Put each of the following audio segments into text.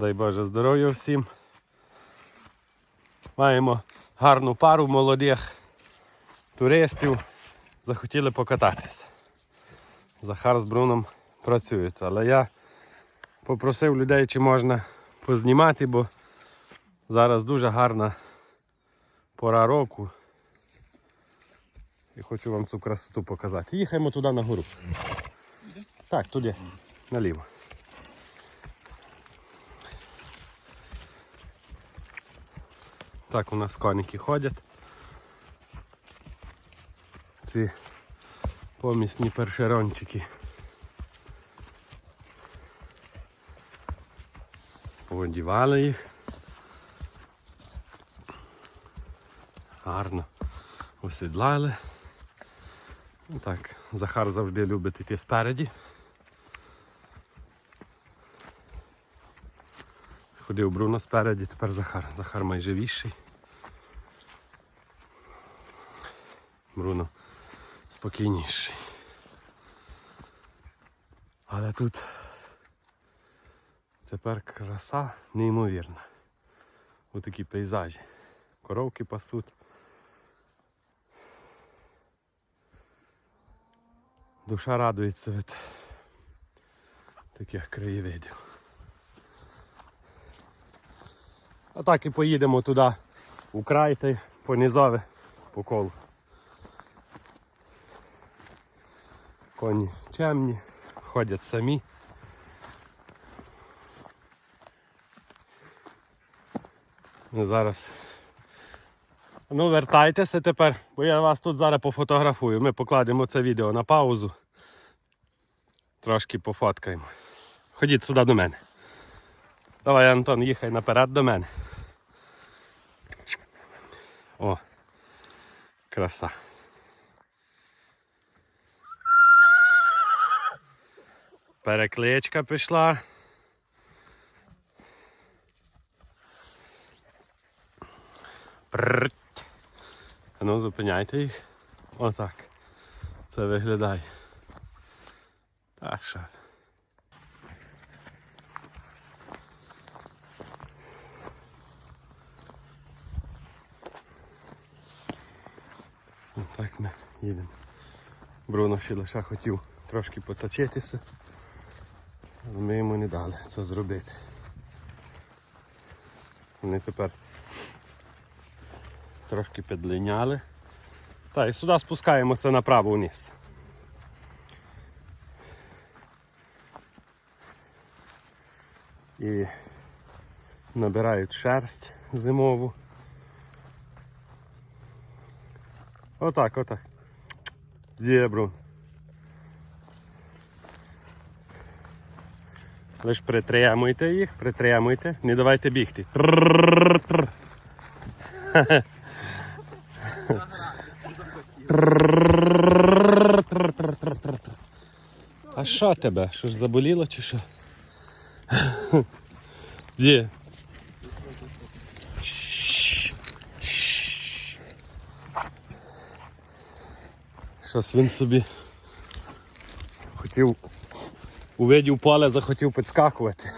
Дай Боже здоров'я всім. Маємо гарну пару молодих туристів. Захотіли покататися. Захар з Бруном працюють, але я попросив людей, чи можна познімати, бо зараз дуже гарна пора року. І хочу вам цю красоту показати. Їхаємо туди на гору. Так, туди, наліво. Так у нас коники ходять. Ці помісні першерончики. Поводівали їх. Гарно осідлали. Так, Захар завжди любить йти спереді. Ходив Бруно спереді, тепер Захар. Захар майже віщий. Бруно спокійніший. Але тут тепер краса неймовірна. Ось такі пейзажі. Коровки пасуть. Душа радується від таких краєвидів. А так і поїдемо туди, у край та й по низові, по колу. Коні чемні, ходять самі. Ну, зараз. Ну, вертайтеся тепер, бо я вас тут зараз пофотографую. Ми покладемо це відео на паузу. Трошки пофоткаємо. Ходіть сюди до мене. Давай, Антон, їхай наперед до мене. О, краса. Перекличка пішла. Прррт. А ну зупиняйте їх. Отак. Це виглядає. Та що. Так ми їдемо. Бруно ще лише хотів трошки поточитися, але ми йому не дали це зробити. Вони тепер трошки підлиняли. Так, і сюди спускаємося направо вниз. І набирають шерсть зимову. Отак, отак. Зебру. Лиш притримуйте їх, притримуйте, не давайте бігти. А що тебе? Що ж заболіло чи що? Де? Щось він собі хотів увидів поле, захотів підскакувати.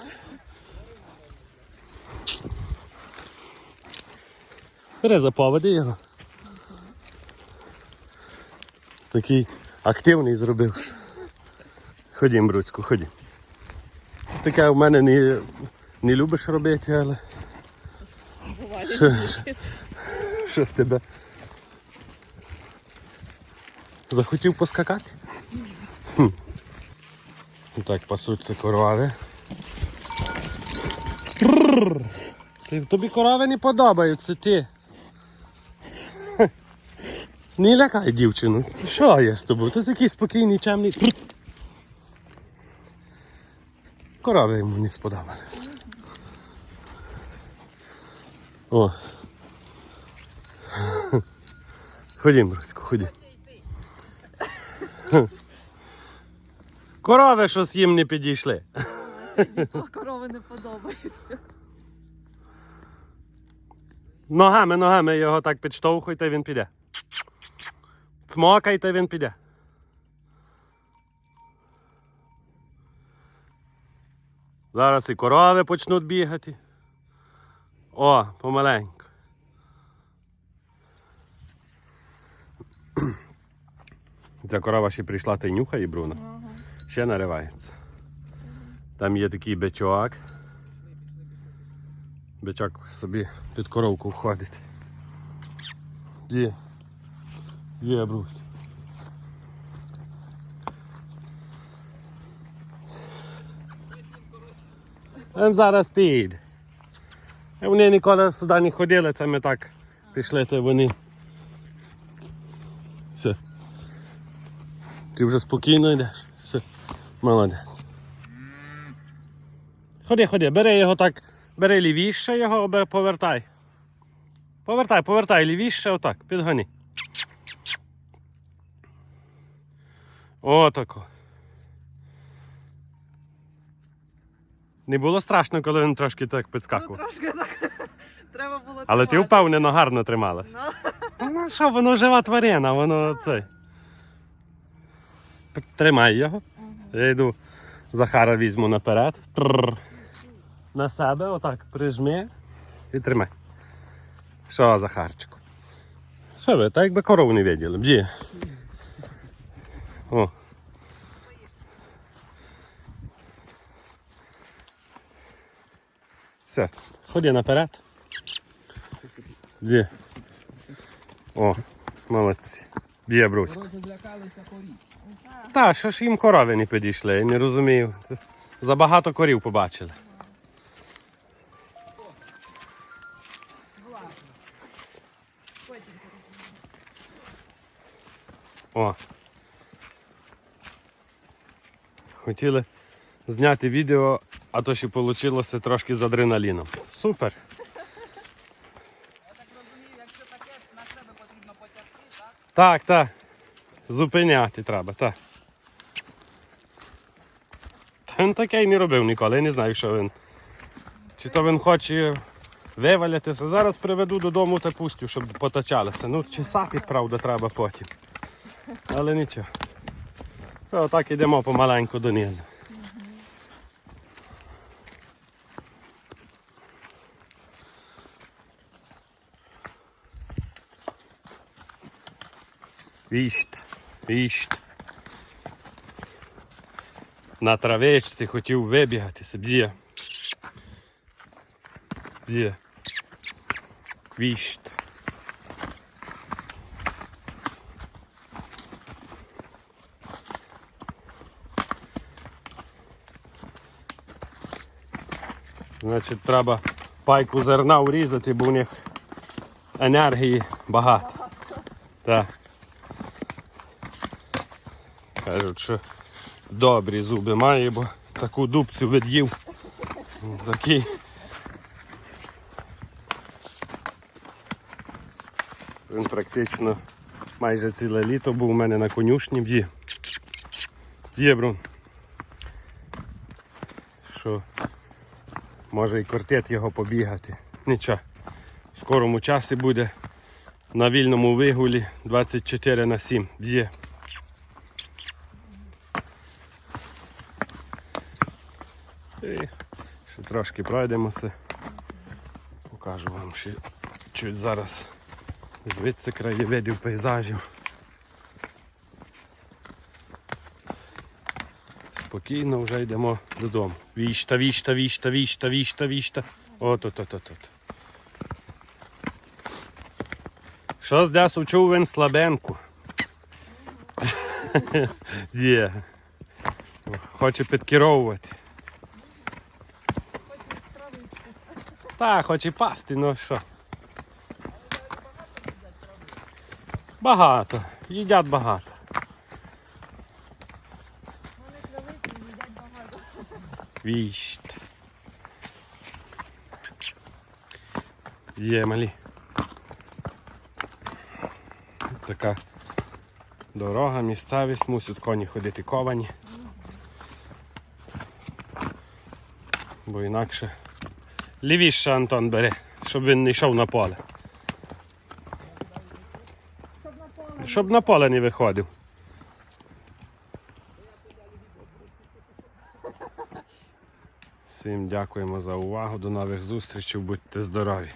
Бери за поводи його. Такий активний зробився. Ходім, Бруцьку, ходім. Таке в мене не, не любиш робити, але що, що з тебе? Захотів поскакати? Хм. Так пасуться корови. Ти, тобі корови не подобаються, ти. Не лякай дівчину. Що я з тобою? Ти такий спокійний, чемний. Корови йому не сподобалися. О. Ходім, Бруцько, ходім. Корови щось їм не підійшли. Корови не подобаються. Ногами, ногами його так підштовхуйте, він піде. Цмокайте, він піде. Зараз і корови почнуть бігати. О, помаленьку. Ця корова ще прийшла та й нюхає Бруно. Ще наривається. Там є такий бичок. Бичок собі під коровку входить. Є. Є, Брусь. Він зараз піде. Е, Вони ніколи сюди не ходили, це ми так пішли, то вони. Все. Ти вже спокійно йдеш. Все. Молодець. Ходи, ходи, бери його так, бери лівіше його, повертай. Повертай, повертай лівіше, отак, підгони. Отако. Не було страшно, коли він трошки так Ну, підскакував. трошки так. Треба було Але ти впевнено гарно трималась. Ну, Ну що, воно жива тварина, воно це. Тримай його. Я йду Захара візьму наперед. Тррр. На себе, отак, прижми і тримай. Що, Захарчику? Що ви, так якби корову не виділи. Бді. О. Все, ходи наперед. Бді. О, молодці. Б'є брусько. Розлякалися. Та, що ж їм корови не підійшли, я не розумію. Забагато корів побачили. О. Хотіли зняти відео, а то ще вийшло трошки з адреналіном. Супер. Я так розумію, якщо таке на себе потрібно потягти, так? Так. Зупиняти треба, так. Та він таке й не робив ніколи, я не знаю, що він. Чи то він хоче вивалятися. Зараз приведу додому та пустю, щоб потачалися. Ну, чесати, правда, треба потім. Але нічого. То так йдемо помаленьку донизу. Віщт, віщт. На травичці хотів вибігатися. Б'є. Б'є. Віщт. Значить, треба пайку зерна урізати, бо у них енергії багато. Так. Кажуть, що добрі зуби має, бо таку дубцю від'їв. Такий. Він практично майже ціле літо був у мене на конюшні б'є. Б'є, брун. Що може і кортет його побігати. Нічого. В скорому часі буде на вільному вигулі 24 на 7. Б'є. І ще трошки пройдемося. Покажу вам ще чуть зараз звідси краєвидів пейзажів. Спокійно вже йдемо додому. Віщта, віщта, віщта, віщта, віщта, віщта. От, от, от, от, от. Що з десу чув він слабенку? Є. Хоче підкеровувати. Та, хоче пасти, ну що. Багато. Їдять багато. Віщт. Є малі. Така дорога, місцевість, мусять коні ходити ковані. Бо інакше лівіше Антон бере, щоб він не йшов на поле. Щоб на поле не виходив. Всім дякуємо за увагу. До нових зустрічей. Будьте здорові!